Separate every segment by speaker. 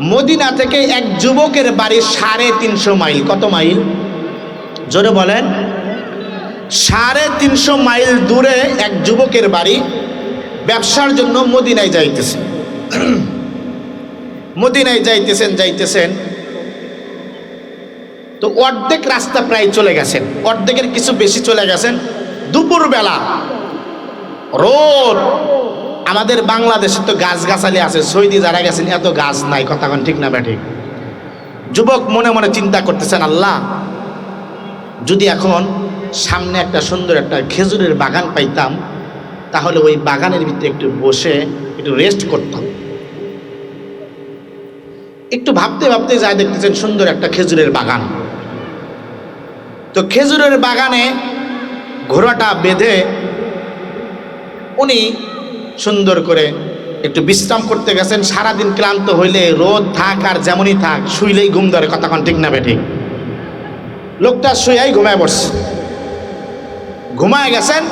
Speaker 1: Medina থেকে এক যুবকের বাড়ি সাড়ে তিনশো মাইল। কত মাইল? জোরে বলেন। সাড়ে তিনশো মাইল দূরে এক যুবকের বাড়ি ব্যবসার জন্য মদিনায় যাইতেছে। মদিনায় যাইতেছেন যাইতেছেন। তো অর্ধেক রাস্তা প্রায় চলে গেছেন। অর্ধেকের কিছু বেশি চলে গেছেন। দুপুরবেলা রোদ আমাদের বাংলাদেশে তো গাছগাছালি আছে, সৌদি যারা গেছেন, এত গাছ নাই, কথা ঠিক না ব্যাঠিক যুবক মনে মনে চিন্তা করতেছেন, আল্লাহ, যদি এখন সামনে একটা সুন্দর একটা খেজুরের বাগান পাইতাম, তাহলে ওই বাগানের ভিতরে একটু বসে একটু রেস্ট করতাম। একটু ভাবতে ভাবতে যায় দেখতেছেন সুন্দর একটা খেজুরের বাগান। তো খেজুরের বাগানে ঘোড়াটা বেঁধে উনি সুন্দর করে একটু বিশ্রাম করতে গেছেন, সারাদিন ক্লান্ত হইলে রোদ থাক আর যেমনই থাক, শুইলেই ঘুম ধরে কতক্ষণ ঠিক না বেঠিক? লোকটা শুয়াই ঘুমায় পড়ছে ঘুমায় গেছেন,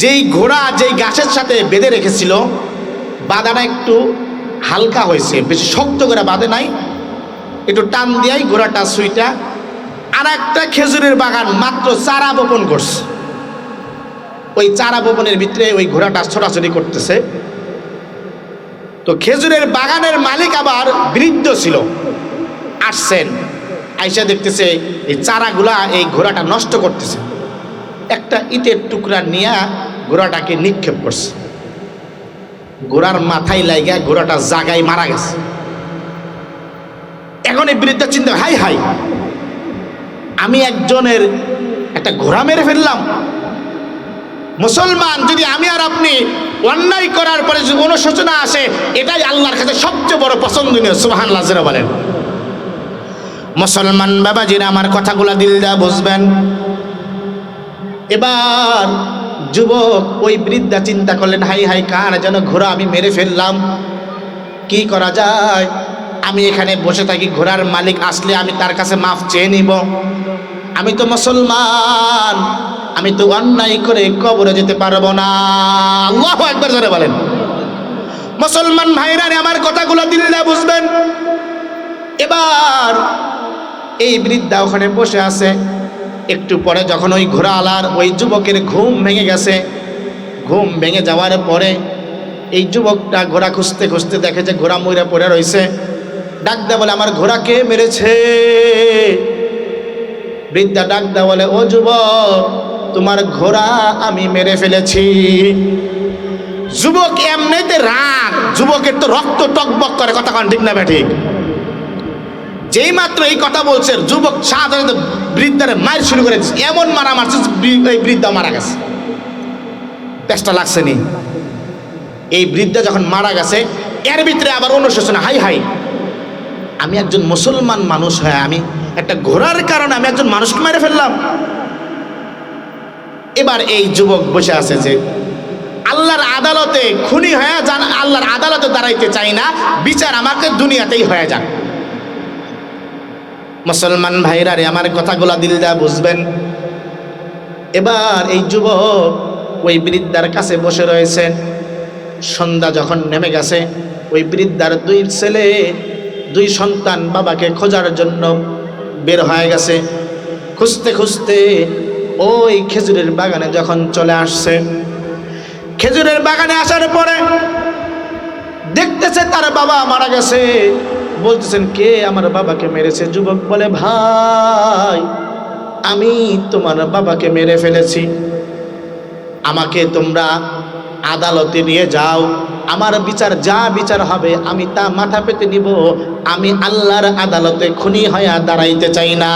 Speaker 1: যেই ঘোড়া যেই গাছের সাথে বেঁধে রেখেছিল, বাঁধাটা একটু হালকা হয়েছে, বেশি শক্ত করে বাঁধে নাই, একটু টান দিয়াই ঘোড়াটা, সুইটা আর একটা খেজুরের বাগান মাত্র চারা বপন করছে। ওই চারা বপনের ভিতরে ওই ঘোড়াটা ছোটাছুটি করতেছে। তো খেজুরের বাগানের মালিক আবার বৃদ্ধ ছিল। আসছেন, আইসা দেখতেছে এই চারাগুলা এই ঘোড়াটা নষ্ট করতেছে। একটা ইটের টুকরা নিয়ে ঘোড়াটাকে নিক্ষেপ করছে। ঘোড়ার মাথায় লাইগা ঘোড়াটা জাগায় মারা গেছে। এখন এই বৃদ্ধা চিন্তা, হাই হাই, আমি একজনের একটা ঘোড়া মেরে ফেললাম। মুসলমান যদি আমি আর আপনি অন্যায় করার পরে যদি অনুশোচনা আসে, এটাই আল্লাহর কাছে সবচেয়ে বড় পছন্দনীয় সুবাহান লাজরা বলেন। মুসলমান বাবাজিরা আমার কথাগুলো দিল যা বুঝবেন। এবার যুবক ওই বৃদ্ধা চিন্তা করলেন, হাই হাই, কার যেন ঘোড়া আমি মেরে ফেললাম? কি করা যায়? আমি এখানে বসে থাকি, ঘোড়ার মালিক আসলে আমি তার কাছে মাফ চেয়ে নিব। আমি তো মুসলমান, আমি তো অন্যায় করে কবরে যেতে পারব না। একবার ধরে বলেন। মুসলমান ভাইরা আমার কথাগুলো দিল্লা বুঝবেন? এবার এই বৃদ্ধা ওখানে বসে আছে। একটু পরে যখন ওই ঘোড়া আলার ওই যুবকের ঘুম ভেঙে গেছে, ঘুম ভেঙে যাওয়ার পরে এই যুবকটা ঘোড়া খুঁজতে খুঁজতে দেখে যে ঘোড়া মইরা পড়ে রয়েছে। ডাক দেয়া বলে, আমার ঘোড়া কে মেরেছে? বৃদ্ধা ডাক বলে, ও যুবক, তোমার ঘোড়া আমি মেরে ফেলেছি। যুবক এমনিতে রাগ, যুবকের তো রক্ত টকবক করে, কথা কন ঠিক না ঠিক? যেই মাত্র এই কথা বলছে, যুবক সাধারণত বৃদ্ধারে মার শুরু করে এমন মারা মারছে এই বৃদ্ধা মারা গেছে। তেষ্টা লাগছে নি। এই বৃদ্ধা যখন মারা গেছে, এর ভিতরে আবার অনুশোচনা, হাই হাই। আমি একজন মুসলমান মানুষ হয়ে আমি একটা ঘোরার কারণে আমি একজন মানুষকে মেরে ফেললাম। এবার এই যুবক বসে আছে যে, আল্লাহর আদালতে খুনি হয়ে যান, আল্লাহর আদালতে দাঁড়াইতে চাই না, বিচার আমাকে দুনিয়াতেই হয়ে যান মুসলমান ভাইরা রে, আমার কথাগুলা দিল যা বুঝবেন? এবার এই যুবক ওই বৃদ্ধার কাছে বসে রয়েছেন সন্ধ্যা যখন নেমে গেছে, ওই বৃদ্ধার দুই ছেলে, দুই সন্তান বাবাকে খোঁজার জন্য বের হয়ে গেছে। খুঁজতে খুঁজতে ওই খেজুরের বাগানে যখন চলে আসছে, খেজুরের বাগানে আসার পরে দেখতেছে তার বাবা মারা গেছে। বলতেছেন, কে আমার বাবাকে মেরেছে? যুবক বলে, ভাই, আমি তোমার বাবাকে মেরে ফেলেছি। আমাকে তোমরা আদালতে নিয়ে যাও। আমার বিচার যা বিচার হবে, আমি তা মাথা পেতে নিব। আমি আল্লাহর আদালতে খুনি হয়ে দাঁড়াইতে চাই না।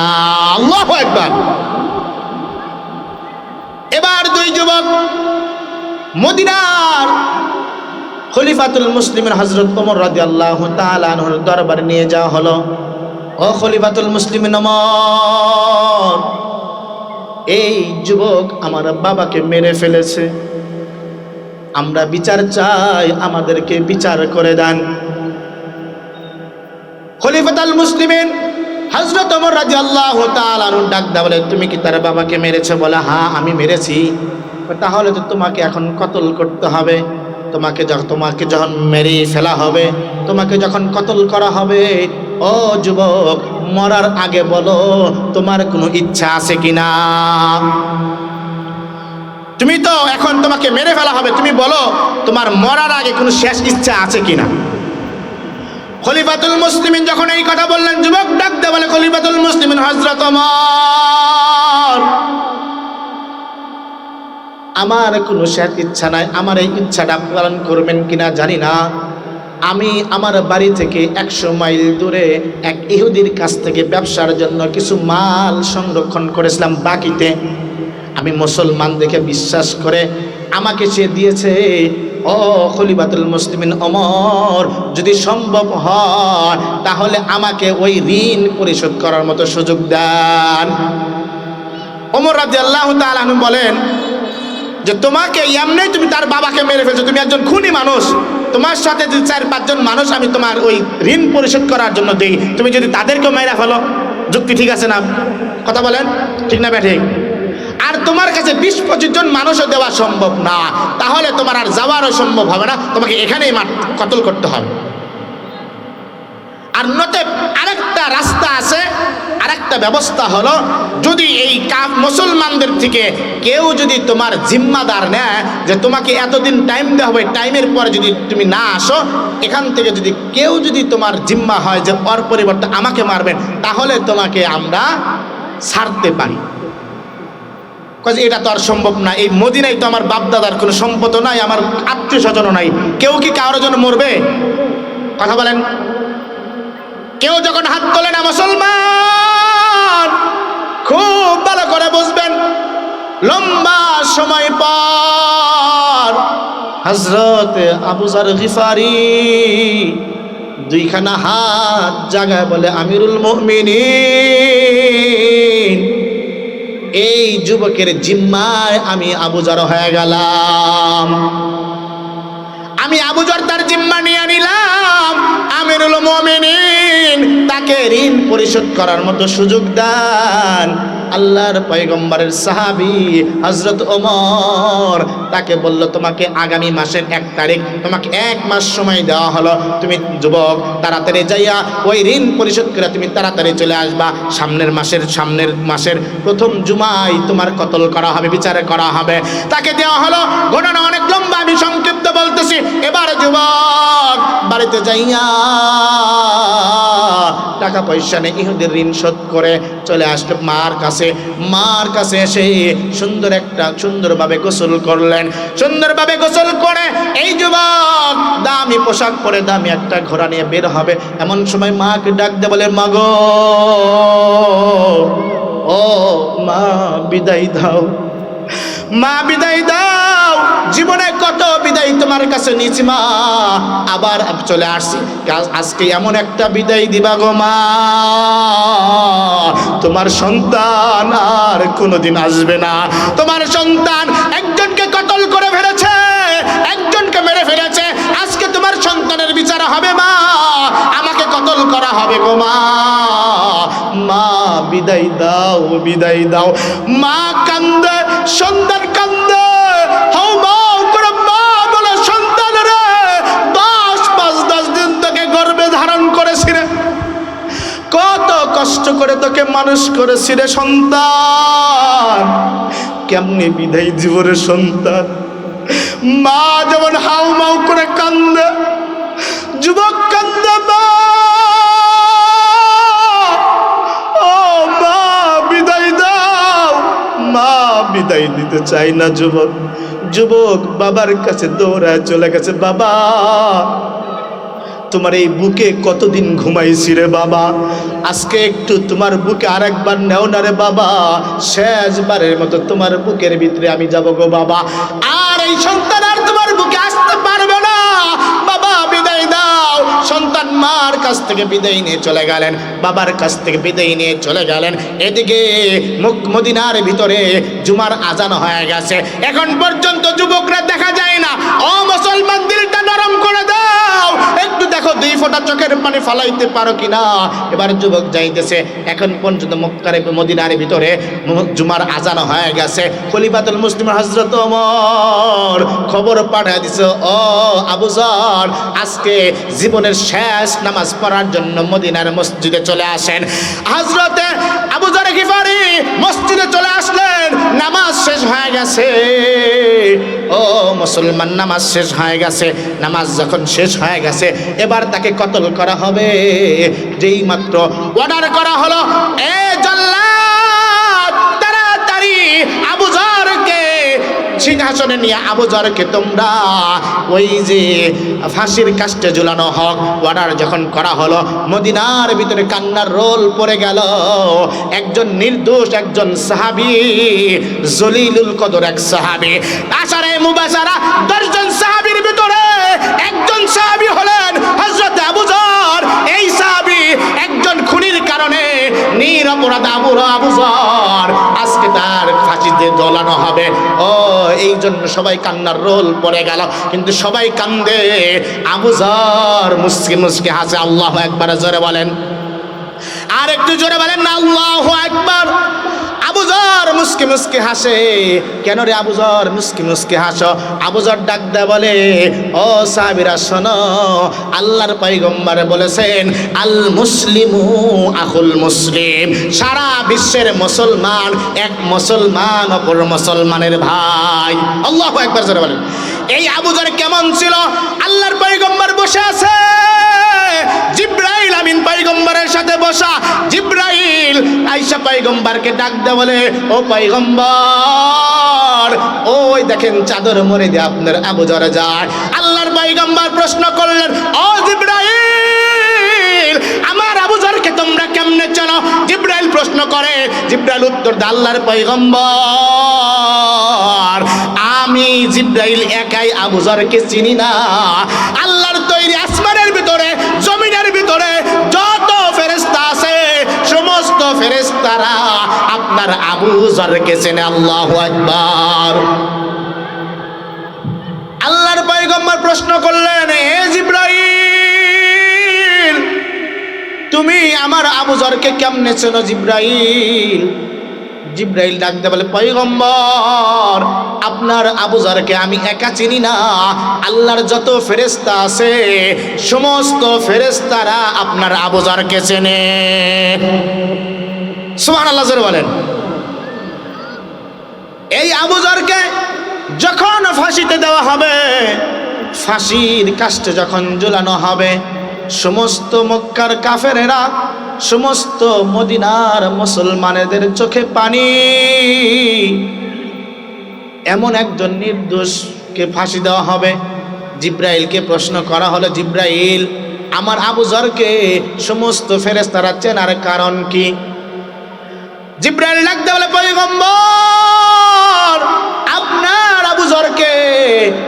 Speaker 1: আল্লাহ একবার এবার দুই যুবক মদিনার খলিফাতুল মুসলিমের হজরত ওমর রাজি আল্লাহ তালানহর দরবারে নিয়ে যাওয়া হলো। ও খলিফাতুল মুসলিম নমর এই যুবক আমার বাবাকে মেরে ফেলেছে। আমরা বিচার চাই, আমাদেরকে বিচার করে দেন। খলিফাতুল মুসলিমের হজরত ওমর রাজি আল্লাহ ডাক দা বলে, তুমি কি তার বাবাকে মেরেছে? বলে হ্যাঁ আমি মেরেছি। তাহলে তো তোমাকে এখন কতল করতে হবে? তোমাকে যখন তোমাকে যখন মেরে ফেলা হবে, তোমাকে যখন কতল করা হবে? ও যুবক, মরার আগে বলো, তোমার কোনো ইচ্ছা আছে কিনা? তুমি তো এখন তোমাকে মেরে ফেলা হবে। তুমি বলো, তোমার মরার আগে কোনো শেষ ইচ্ছা আছে কিনা? খলিফাতুল মুসলিমিন যখন এই কথা বললেন, যুবক ডাকতে বলে, খলিফাতুল মুসলিমিন হজরত আমার কোনো শেষ ইচ্ছা নাই। আমার এই ইচ্ছাটা পালন করবেন কিনা জানি না। আমি আমার বাড়ি থেকে একশো মাইল দূরে এক ইহুদির কাছ থেকে ব্যবসার জন্য কিছু মাল সংরক্ষণ করেছিলাম বাকিতে। আমি মুসলমান দেখে বিশ্বাস করে আমাকে সে দিয়েছে, ও খলিবাতুল মুসলিমিন অমর যদি সম্ভব হয়, তাহলে আমাকে ওই ঋণ পরিশোধ করার মতো সুযোগ দেন। অমর রাজি আল্লাহ তালু বলেন যে, তোমাকে এমনি তুমি তার বাবাকে মেরে ফেলছো, তুমি একজন খুনি মানুষ। তোমার সাথে যে চার পাঁচজন মানুষ আমি তোমার ওই ঋণ পরিশোধ করার জন্য দিই। তুমি যদি তাদেরকেও মেরে ফেলো। যুক্তি ঠিক আছে না? কথা বলেন? ঠিক না ঠিক আর তোমার কাছে বিশ, পঁচিশ জন মানুষও দেওয়া সম্ভব না। তাহলে তোমার আর যাওয়ারও সম্ভব হবে না। তোমাকে এখানেই কতল করতে হবে। আর নতে আরেকটা রাস্তা আছে, আরেকটা ব্যবস্থা হলো, যদি এই মুসলমানদের থেকে কেউ যদি তোমার জিম্মাদার নেয়, যে তোমাকে এতদিন টাইম দেওয়া হবে টাইমের পরে যদি তুমি না আসো, এখান থেকে যদি কেউ যদি তোমার জিম্মা হয়, যে ওর পরিবর্তে আমাকে মারবেন, তাহলে তোমাকে আমরা ছাড়তে পারি। কাজে এটা তো আর সম্ভব না। এই মদিনায় তো আমার বাপদাদার কোনো সম্পদও নাই, আমার আত্মীয় স্বজনও নাই। কেউ কি কারোর জন্য মরবে? কথা বলেন। কেউ যখন হাত তোলে না মুসলমান, খুব ভালো করে বুঝবেন, লম্বা সময় পর হজরত আবুজার গিফারি দুইখানা হাত জাগায় বলে, আমিরুল মুমিনিন। এই যুবকের জিম্মায় আমি আবুজার হয়ে গেলাম। আমি আবুজার তার জিম্মা নিয়ে নিলাম। আমিরুল মুমিনিন তাকে ঋণ পরিশোধ করার মতো সুযোগ দান। আল্লাহর পয়গম্বরের সাহাবি হজরত ওমর, তাকে বলল, তোমাকে আগামী মাসের এক তারিখ, তোমাকে এক মাস সময় দেওয়া হলো। তুমি যুবক, তাড়াতাড়ি যাইয়া ওই ঋণ পরিশোধ করে তুমি তাড়াতাড়ি চলে আসবা। সামনের মাসের সামনের মাসের প্রথম জুমাই তোমার কতল করা হবে, বিচারে করা হবে। তাকে দেওয়া হলো, ঘটনা অনেক লম্বা, আমি সংক্ষিপ্ত বলতেছি। এবার যুবক, বাড়িতে যাইয়া টাকা পয়সা নেই ইহুদের ঋণ শোধ করে চলে আসলো মার কাছে। মার কাছে এসে সুন্দর একটা, সুন্দরভাবে গোসল করলেন। সুন্দরভাবে গোসল করে এই যুবক দামি পোশাক পরে দামি একটা ঘোড়া নিয়ে বের হবে। এমন সময় মাকে ডাক দে বলে, মাগো, ও মা, বিদায় দাও। মা, বিদায় দাও। জীবনে কত বিদায় তোমার কাছে নিয়েছি, মা। আবার চলে আসছি। আজকে এমন একটা বিদায় দিবা গো, মা। তোমার সন্তান আর কোনোদিন আসবে না। তোমার সন্তান একজনকে কতল করে ফেলেছে, একজনকে মেরে ফেলেছে। আজকে তোমার সন্তানের বিচার হবে, মা। আমাকে কতল করা হবে গো, মা। মা, বিদায় দাও বিদায় দাও। মা কান্দে সন্তান করে তোকে মানুষ করেছি রে সন্তান। কেমনি বিদায় জীবনের সন্তান? মা যেমন হাউ মাউ করে কান্দে, যুবক কান্দে মা। বিদায় দাও। মা, বিদায় দিতে চাই না যুবক। যুবক বাবার কাছে দৌড়ায় চলে গেছে। বাবা তোমার এই বুকে কতদিন ঘুমাইছি রে বাবা? আজকে একটু তোমার বুকে আরেকবার নেও না রে বাবা। শেষবারের মতো তোমার বুকের ভিতরে আমি যাব গো বাবা। আর এই সন্তান থেকে বিদায় নিয়ে চলে গেলেন, বাবার কাছ থেকে বিদায় নিয়ে চলে গেলেন। এদিকে মুখ মদিনার ভিতরে জুমার আজান হয়ে গেছে। এখন পর্যন্ত যুবকরা দেখা যায় না। ও মুসলমান, দিলটা নরম করে দাও। একটু দেখো দুই চোখের পানি ফালাইতে পারো কিনা। এবার যুবক যাইতেছে। এখন পর্যন্ত মক্কারে মদিনার ভিতরে জুমার আজান হয়ে গেছে। খলিফাতুল মুসলিম হজরত ওমর খবর পাঠিয়ে দিছে, ও আজকে জীবনের শেষ নামাজ পড়ার জন্য মদিনার মসজিদে চলে আসেন। হজরতে আবুজার গিফারি মসজিদে চলে আসলেন। নামাজ শেষ হয়ে গেছে। ও মুসলমান, নামাজ শেষ হয়ে গেছে। নামাজ যখন শেষ হয়ে গেছে, এবার তাকে কতল করা হবে? যেই মাত্র অর্ডার করা হলো, এ জল্লাদ সিংহাসনে নিয়ে আবুজারকে তোমরা ওই যে ফাঁসির কাষ্টে ঝুলানো হোক অর্ডার যখন করা হলো, মদিনার ভিতরে কান্নার রোল পড়ে গেল। একজন নির্দোষ, একজন সাহাবি, জলিলুল কদর এক সাহাবি। আসারে মুবাসারা দশজন সাহাবির ভিতরে একজন সাহাবি হলেন হযরত আবুজার এই সাহাবি একজন খুনির কারণে নিরপরাধ আবুর আবুজার আজকে তার ফাঁসিতে দোলানো হবে। ও, এই জন্য সবাই কান্নার রোল পড়ে গেল। কিন্তু সবাই কান্দে। আবুজার মুসকি মুসকি হাসে। আল্লাহ একবার জোরে বলেন। আর একটু জোরে বলেন না আল্লাহ একবার আবুজর মুসকি মুসকি হাসে। কেন রে আবুজর মুসকি মুসকি হাসো? আবুজর ডাক দেয় বলে, ও সাহাবিরা, শোনো, আল্লাহর পয়গম্বর বলেছেন আল মুসলিমু আকুল মুসলিম। সারা বিশ্বের মুসলমান এক মুসলমান, অপর মুসলমানের ভাই। আল্লাহ একবার জোরে বলেন। এই আবুজর কেমন ছিল? আল্লাহর পয়গম্বর বসে আছে। জিব্রাইল আমিন পাইগম্বরের সাথে বসা। জিব্রাইল আইসা পাইগম্বরকে ডাক দে বলে, ও পাইগম্বর, ওই দেখেন চাদর মরে দিয়ে আপনার আবু জরে যায় আল্লাহর পাইগম্বর প্রশ্ন করলেন, ও জিব্রাইল, আমার আবু জরকে তোমরা কেমনে চলো জিব্রাইল প্রশ্ন করে, জিব্রাইল উত্তর দে, আল্লাহর পয়গম্বর আমি জিব্রাইল একাই আবু জরকে চিনি না। আল্লাহর তৈরি আসমানের ফেরেস্তারা আপনার আবু জরকে চেনে, আল্লাহ আকবার। আল্লাহর পয়গম্বর প্রশ্ন করলেন হে জিব্রাইল, তুমি আমার আবু জরকে কেমনে চেনো জিব্রাইল? জিব্রাইল ডাকতে বলে, পয়গম্বর, আপনার আবু জরকে আমি একা চিনি না। আল্লাহর যত ফেরেস্তা আছে, সমস্ত ফেরেস্তারা আপনার আবু জরকে চেনে। সুমান আল্লাহ বলেন। এই আবু জরকে যখন ফাঁসিতে দেওয়া হবে, ফাঁসির কাষ্টে যখন ঝুলানো হবে, সমস্ত মক্কার কাফেরেরা সমস্ত মদিনার মুসলমানেদের চোখে পানি। এমন একজন নির্দোষকে ফাঁসি দেওয়া হবে। জিব্রাইলকে প্রশ্ন করা হলো, জিব্রাইল, আমার আবু জরকে সমস্ত ফেরেস্তারা চেনার কারণ কি? জিব্রাইল ডাকতে বলে, পয়গম্বর, আপনার আবু জরকে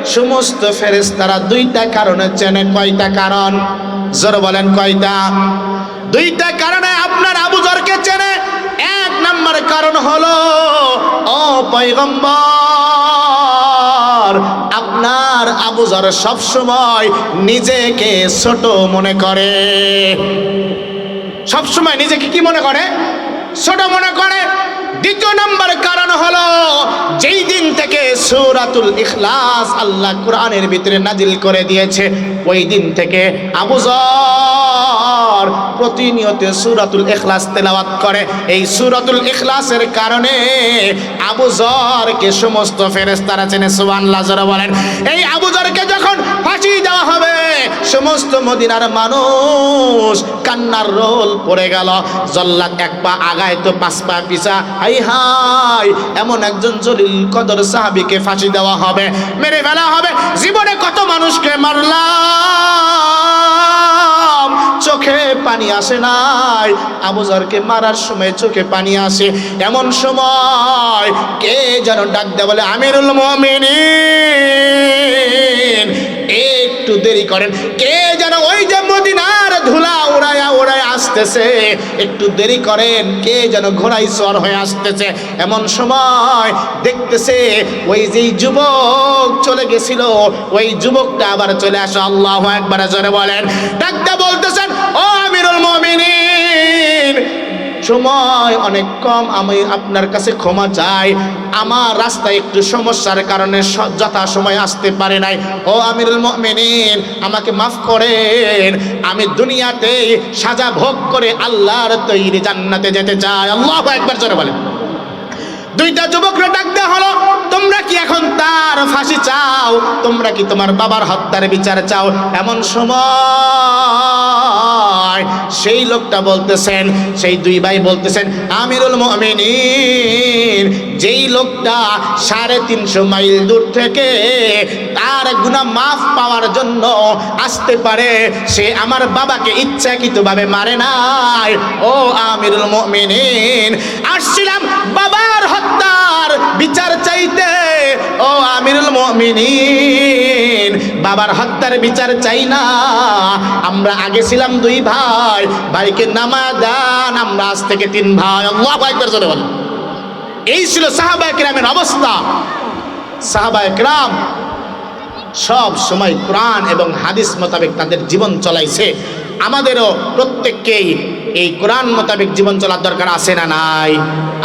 Speaker 1: সমস্ত ফেরেশতারা দুইটা কারণে চেনে। কয়টা কারণ? জোর বলেন, কয়টা? দুইটা কারণে আপনার আবু জরকে চেনে। এক নম্বর কারণ হলো, ও পয়গম্বর, আপনার আবু জর সবসময় নিজেকে ছোট মনে করে। সবসময় নিজেকে কি মনে করে? ছোট মনে করে। দ্বিতীয় নম্বর কারণ হলো, যেই দিন থেকে সূরাতুল ইখলাস আল্লাহ কোরআনের ভিতরে নাজিল করে দিয়েছে, ওই দিন থেকে আবু যর প্রতিনিয়ত সূরাতুল ইখলাস তেলাওয়াত করে। এই সূরাতুল ইখলাসের কারণে আবু যরকে সমস্ত ফেরেশতারা চেনে, সুবহানাল্লাহ, জোরে বলেন। এই আবু যরকে যখন ফাঁসি দেওয়া হবে। সমস্ত মদিনার মানুষ কান্নার রোল পড়ে গেল। জল্লাদ এক পা আগায় তো পাঁচ পা পিছা। হাই হাই, এমন একজন জলিল কদর সাহাবিকে ফাঁসি দেওয়া হবে। মেরে ফেলা হবে। জীবনে কত মানুষকে মারলাম। চোখে পানি আসে নাই। আবুজারকে মারার সময় চোখে পানি আসে। এমন সময় কে যেন ডাক দেয় বলে, আমিরুল মমিনিন। একটু দেরি করেন। কে যেন ওই যে মদিনার ধুলা আসতেছে? একটু দেরি করেন, কে যেন ঘোড়াই সর হয়ে আসতেছে? এমন সময় দেখতেছে ওই যেই যুবক চলে গেছিল, ওই যুবকটা আবার চলে আসে। আল্লাহ একবার জোরে বলেন। ডাকতে বলতেছেন, ও আমিরুল মুমিনিন সময় অনেক কম, আমি আপনার কাছে ক্ষমা চাই। আমার রাস্তায় একটু সমস্যার কারণে যথা সময় আসতে পারে নাই। ও আমিরুল মুমিনিন, আমাকে মাফ করেন। আমি দুনিয়াতে সাজা ভোগ করে আল্লাহর তৈরি জান্নাতে যেতে চাই। আল্লাহ একবার জোরে বলেন। দুইটা যুবকরা ডাক দেওয়া হলো, তোমরা কি এখন তার ফাঁসি চাও? তোমরা কি তোমার বাবার হত্যার বিচার চাও? এমন সময় সেই লোকটা বলতেছেন, সেই দুই ভাই বলতেছেন, আমিরুল মুমিনিন, যেই লোকটা সাড়ে তিনশো মাইল দূর থেকে তার গুণা মাফ পাওয়ার জন্য আসতে পারে, সে আমার বাবাকে ইচ্ছাকৃতভাবে মারে নাই। ও আমিরুল মুমিনিন, আসছিলাম বাবার হত্যার বিচার চাইতে। ও আমিরুল মুমিনিন, বাবার হত্যার বিচার চাই না। আমরা আগে ছিলাম দুই ভাই, ভাইকে নামা দান, আমরা আজ থেকে তিন ভাই। আল্লাহ একবার জোরে বলেন। এই ছিল সাহাবা একরামের অবস্থা। সাহাবা একরাম সব সময় কোরআন এবং হাদিস মোতাবেক তাদের জীবন চলাইছে। আমাদেরও প্রত্যেককেই এই কোরআন মোতাবেক জীবন চলার দরকার আছে না নাই?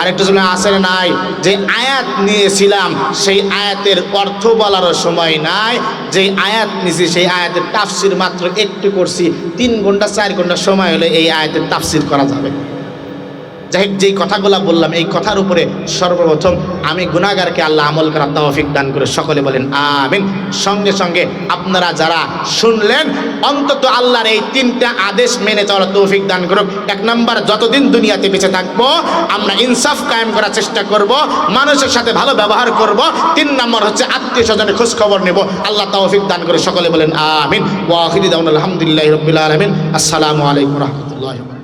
Speaker 1: আরেকটু সময় আছে না নাই? যে আয়াত নিয়েছিলাম, সেই আয়াতের অর্থ বলারও সময় নাই। যে আয়াত নিয়েছি সেই আয়াতের তাফসির মাত্র একটু করছি। তিন ঘণ্টা, চার ঘণ্টা সময় হলে এই আয়াতের তাফসির করা যাবে। যাই যেই কথাগুলো বললাম, এই কথার উপরে সর্বপ্রথম আমি গুণাগারকে আল্লাহ আমল করার তৌফিক দান করে সকলে বলেন আমিন। সঙ্গে সঙ্গে আপনারা যারা শুনলেন, অন্তত আল্লাহর এই তিনটা আদেশ মেনে চলার তৌফিক দান করুক। এক নম্বর, যতদিন দুনিয়াতে বেঁচে থাকব, আমরা ইনসাফ কায়েম করার চেষ্টা করব, মানুষের সাথে ভালো ব্যবহার করব। তিন নম্বর হচ্ছে আত্মীয় স্বজনের খোঁজ খবর নেব। আল্লাহ তৌফিক দান করে সকলে বলেন আমিন। ওয়াহিদ আলহামদুলিল্লাহ রবিল আলমিন। আসসালামু আলাইকুম রহমতুল্লাহ